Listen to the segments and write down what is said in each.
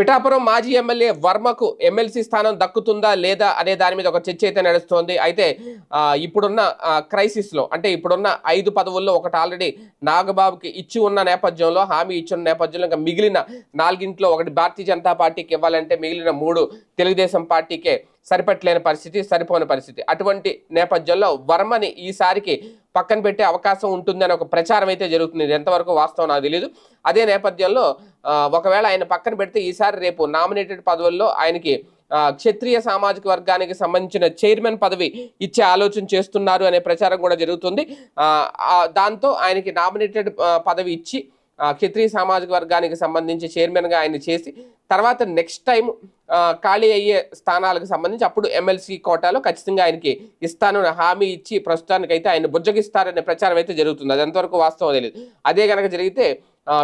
పిఠాపురం మాజీ MLA వర్మకు MLC స్థానం దక్కుతుందా లేదా అనే దాని మీద ఒక చర్చ అయితే నడుస్తోంది. అయితే ఇప్పుడున్న క్రైసిస్లో అంటే ఇప్పుడున్న ఐదు పదవుల్లో ఒకటి ఆల్రెడీ నాగబాబుకి ఇచ్చి ఉన్న నేపథ్యంలో హామీ ఇచ్చిన నేపథ్యంలో ఇంకా మిగిలిన నాలుగింట్లో ఒకటి భారతీయ జనతా పార్టీకి ఇవ్వాలంటే మిగిలిన మూడు తెలుగుదేశం పార్టీకే సరిపట్లేని పరిస్థితి సరిపోని పరిస్థితి. అటువంటి నేపథ్యంలో వర్మని ఈసారికి పక్కన పెట్టే అవకాశం ఉంటుందని ఒక ప్రచారం అయితే జరుగుతుంది. ఇది ఎంతవరకు వాస్తవం నాకు తెలియదు అదే నేపథ్యంలో ఒకవేళ ఆయన పక్కన పెడితే ఈసారి రేపు నామినేటెడ్ పదవుల్లో ఆయనకి క్షత్రియ సామాజిక వర్గానికి సంబంధించిన చైర్మన్ పదవి ఇచ్చే ఆలోచన చేస్తున్నారు అనే ప్రచారం కూడా జరుగుతుంది. దాంతో ఆయనకి నామినేటెడ్ పదవి ఇచ్చి క్షత్రియ సామాజిక వర్గానికి సంబంధించి చైర్మన్గా ఆయన చేసి తర్వాత నెక్స్ట్ టైం ఖాళీ అయ్యే స్థానాలకు సంబంధించి అప్పుడు ఎమ్మెల్సీ కోటాలో ఖచ్చితంగా ఆయనకి ఇస్తాను హామీ ఇచ్చి ప్రస్తుతానికైతే ఆయన బుజ్జగిస్తారనే ప్రచారం అయితే జరుగుతుంది. అది ఎంతవరకు వాస్తవం తెలియదు. అదే కనుక జరిగితే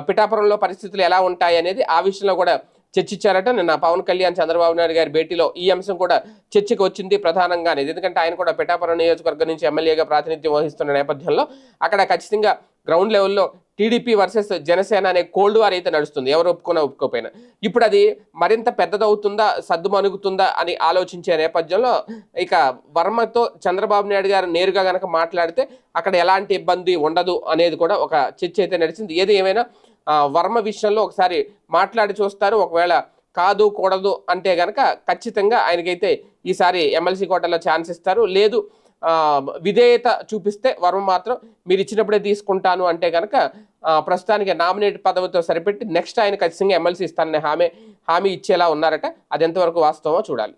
పిఠాపురంలో పరిస్థితులు ఎలా ఉంటాయి అనేది ఆ విషయంలో కూడా చర్చించారట. నిన్న పవన్ కళ్యాణ్ చంద్రబాబు నాయుడు గారి భేటీలో ఈ అంశం కూడా చర్చకు వచ్చింది ప్రధానంగా ఎందుకంటే ఆయన కూడా పిఠాపురం నియోజకవర్గం నుంచి ఎమ్మెల్యేగా ప్రాతినిధ్యం వహిస్తున్న నేపథ్యంలో అక్కడ ఖచ్చితంగా గ్రౌండ్ లెవెల్లో టీడీపీ వర్సెస్ జనసేన అనే కోల్డ్ వార్ అయితే నడుస్తుంది. ఎవరు ఒప్పుకున్నా ఒప్పుకోపోయినా ఇప్పుడు అది మరింత పెద్దదవుతుందా సద్దుమణుగుతుందా అని ఆలోచించే నేపథ్యంలో ఇక వర్మతో చంద్రబాబు నాయుడు గారు నేరుగా గనక మాట్లాడితే అక్కడ ఎలాంటి ఇబ్బంది ఉండదు అనేది కూడా ఒక చర్చ అయితే నడిచింది. ఏది ఏమైనా వర్మ విషయంలో ఒకసారి మాట్లాడి చూస్తారు. ఒకవేళ కాదు కూడదు అంటే గనక ఖచ్చితంగా ఆయనకైతే ఈసారి ఎమ్మెల్సీ కోటలో ఛాన్స్ ఇస్తారు. లేదు విధేయత చూపిస్తే వర్మ మాత్రం మీరు ఇచ్చినప్పుడే తీసుకుంటాను అంటే కనుక ప్రస్తుతానికి నామినేట్ పదవితో సరిపెట్టి నెక్స్ట్ ఆయన ఖచ్చితంగా ఎమ్మెల్సీ ఇస్తానని హామీ హామీ ఇచ్చేలా ఉన్నారట. అది ఎంతవరకు వాస్తవమో చూడాలి.